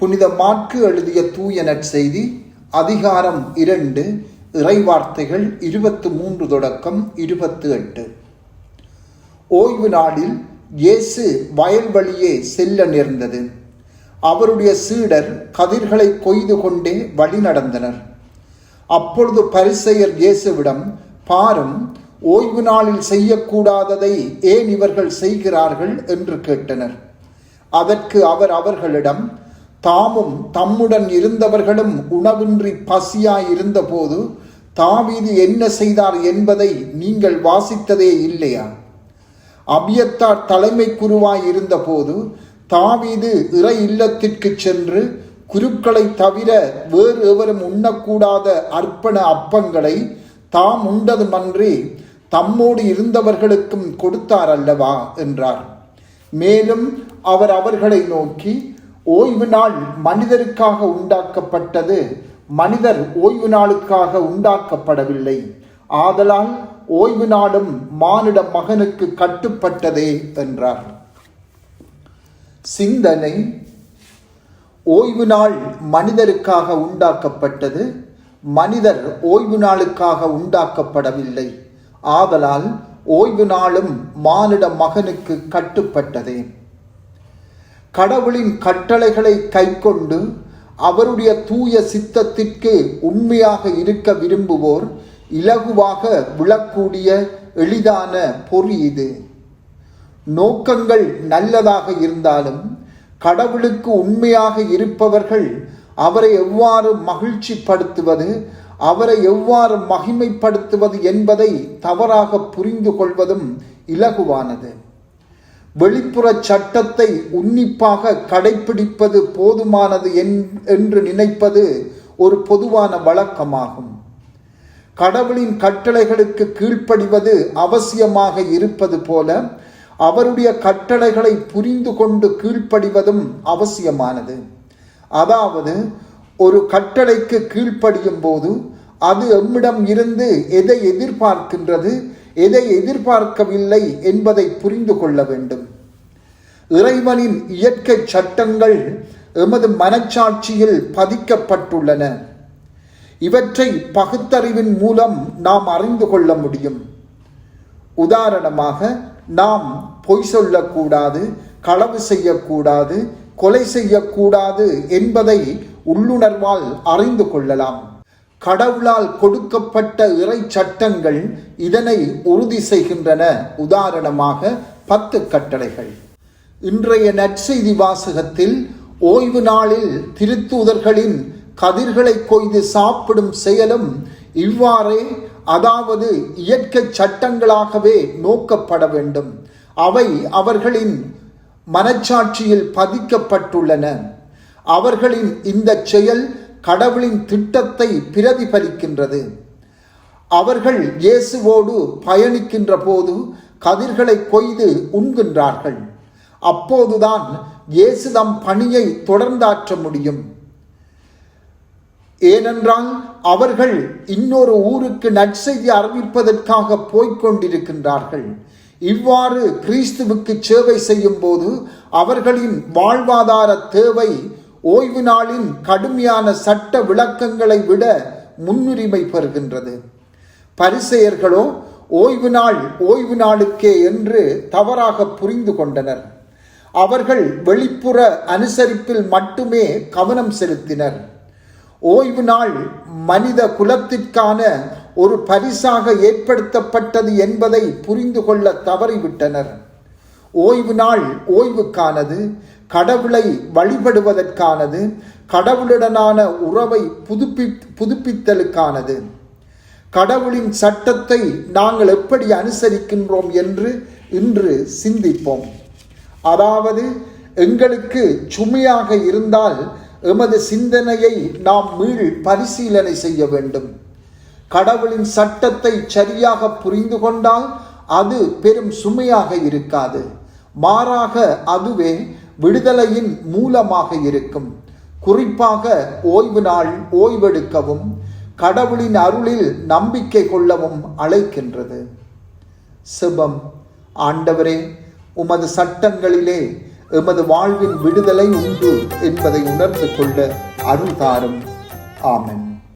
புனித மாற்கு எழுதிய தூய நற்செய்தி அதிகாரம் இரண்டு இறைவார்த்தைகள் இருபத்து மூன்று தொடக்கம் இருபத்து எட்டு. ஓய்வு நாளில் இயேசு வயல்வழியே செல்ல நேர்ந்தது. அவருடைய சீடர் கதிர்களை கொய்து கொண்டே வழி நடந்தனர். அப்பொழுது பரிசெயர் இயேசுவிடம் பாரும் ஓய்வு நாளில் செய்யக்கூடாததை ஏன் இவர்கள் செய்கிறார்கள்? என்று கேட்டனர். அதற்கு அவர் அவர்களிடம் தாமும் தம்முடன் இருந்தவர்களும் உணவின்றி பசியாய் இருந்தபோது தாவீது என்ன செய்தார் என்பதை நீங்கள் வாசித்ததே இல்லையா? அபியத்தார் தலைமை குருவாய் இருந்தபோது தாவீது இறை இல்லத்திற்கு சென்று குருக்களை தவிர வேறு எவரும் உண்ணக்கூடாத அர்ப்பண அப்பங்களை தாம் உண்டதுமன்றி தம்மோடு இருந்தவர்களுக்கும் கொடுத்தார் அல்லவா? என்றார். மேலும் அவர் அவர்களை நோக்கி ஓய்வு நாள் மனிதருக்காக உண்டாக்கப்பட்டது மனிதர் ஓய்வு நாளுக்காக உண்டாக்கப்படவில்லை. ஆதலால் ஓய்வு நாளும் மானிட மகனுக்கு கட்டுப்பட்டதே என்றார். சிந்தனை. ஓய்வு நாள் மனிதருக்காக உண்டாக்கப்பட்டது மனிதர் ஓய்வு நாளுக்காக உண்டாக்கப்படவில்லை. ஆதலால் ஓய்வு நாளும் மானிட மகனுக்கு கட்டுப்பட்டதே. கடவுளின் கட்டளைகளை கைக்கொண்டு அவருடைய தூய சித்தத்திற்கு உண்மையாக இருக்க விரும்புவோர் இலகுவாக விழக்கூடிய எளிதான பொறி இது. நோக்கங்கள் நல்லதாக இருந்தாலும் கடவுளுக்கு உண்மையாக இருப்பவர்கள் அவரை எவ்வாறு மகிழ்ச்சிப்படுத்துவது அவரை எவ்வாறு மகிமைப்படுத்துவது என்பதை தவறாக புரிந்து கொள்வதும் இலகுவானது. வெளிப்புற சட்டத்தை உன்னிப்பாக கடைபிடிப்பது போதுமானது என்று நினைப்பது ஒரு பொதுவான வழக்கமாகும். கடவுளின் கட்டளைகளுக்கு கீழ்ப்படிவது அவசியமாக இருப்பது போல அவருடைய கட்டளைகளை புரிந்து கொண்டு கீழ்ப்படிவதும் அவசியமானது. அதாவது ஒரு கட்டளைக்கு கீழ்ப்படியும் போது அது எம்மிடம் இருந்து எதை எதிர்பார்க்கின்றது எதை எதிர்பார்க்கவில்லை என்பதை புரிந்து கொள்ள வேண்டும். இறைவனின் இயற்கை சட்டங்கள் எமது மனச்சாட்சியில் பதிக்கப்பட்டுள்ளன. இவற்றை பகுத்தறிவின் மூலம் நாம் அறிந்து கொள்ள முடியும். உதாரணமாக நாம் பொய் சொல்லக்கூடாது களவு செய்யக்கூடாது கொலை செய்யக்கூடாது என்பதை உள்ளுணர்வால் அறிந்து கொள்ளலாம். கடவுளால் கொடுக்கப்பட்ட இறை சட்டங்கள் இதனை உறுதி செய்கின்றன. உதாரணமாக பத்து கட்டளைகள். இன்றைய நற்செய்தி வாசகத்தில் ஓய்வு நாளில் திருத்தூதர்களின் கதிர்களை கொய்து சாப்பிடும் செயலும் இவ்வாறே அதாவது இயற்கை சட்டங்களாகவே நோக்கப்பட வேண்டும். அவை அவர்களின் மனச்சாட்சியில் பதிக்கப்பட்டுள்ளன. அவர்களின் இந்த செயல் கடவுளின் திட்டத்தை பிரதிபலிக்கின்றது. அவர்கள் இயேசுவோடு பயணிக்கின்ற போது கதிர்களை கொய்து உண்கின்றார்கள். அப்போதுதான் இயேசு தம் பணியை தொடர்ந்தாற்ற முடியும். ஏனென்றால் அவர்கள் இன்னொரு ஊருக்கு நற்செய்தி அறிவிப்பதற்காக போய்கொண்டிருக்கின்றார்கள் இவ்வாறு கிறிஸ்துவுக்கு சேவை செய்யும் போது அவர்களின் வாழ்வாதார தேவை ஓய்வு நாளின் கடுமையான சட்ட விளக்கங்களை விட முன்னுரிமை பெறுகின்றது. பரிசெயர்களோ ஓய்வு நாள் ஓய்வு நாளுக்கே என்று தவறாக புரிந்து கொண்டனர். அவர்கள் வெளிப்புற அனுசரிப்பில் மட்டுமே கவனம் செலுத்தினர். ஓய்வு நாள் மனித குலத்திற்கான ஒரு பரிசாக ஏற்படுத்தப்பட்டது என்பதை புரிந்து கொள்ள தவறிவிட்டனர். ஓய்வு நாள் ஓய்வுக்கானது கடவுளை வழிபடுவதற்கானது கடவுளுடனான உறவை புதுப்பி புதுப்பித்தலுக்கானது. கடவுளின் சட்டத்தை நாங்கள் எப்படி அனுசரிக்கின்றோம் என்று இன்று சிந்திப்போம். அதாவது எங்களுக்கு சுமையாக இருந்தால் எமது சிந்தனையை நாம் மீள் பரிசீலனை செய்ய வேண்டும். கடவுளின் சட்டத்தை சரியாக புரிந்து கொண்டால் அது பெரும் சுமையாக இருக்காது. மாறாக அதுவே விடுதலையின் மூலமாக இருக்கும். குறிப்பாக ஓய்வு நாள் ஓய்வெடுக்கவும் கடவுளின் அருளில் நம்பிக்கை கொள்ளவும் அழைக்கின்றது. சிவம் ஆண்டவரே உமது சட்டங்களிலே எமது வாழ்வின் விடுதலை உண்டு என்பதை உணர்ந்து கொள்ள அருள் தாரும் ஆமன்.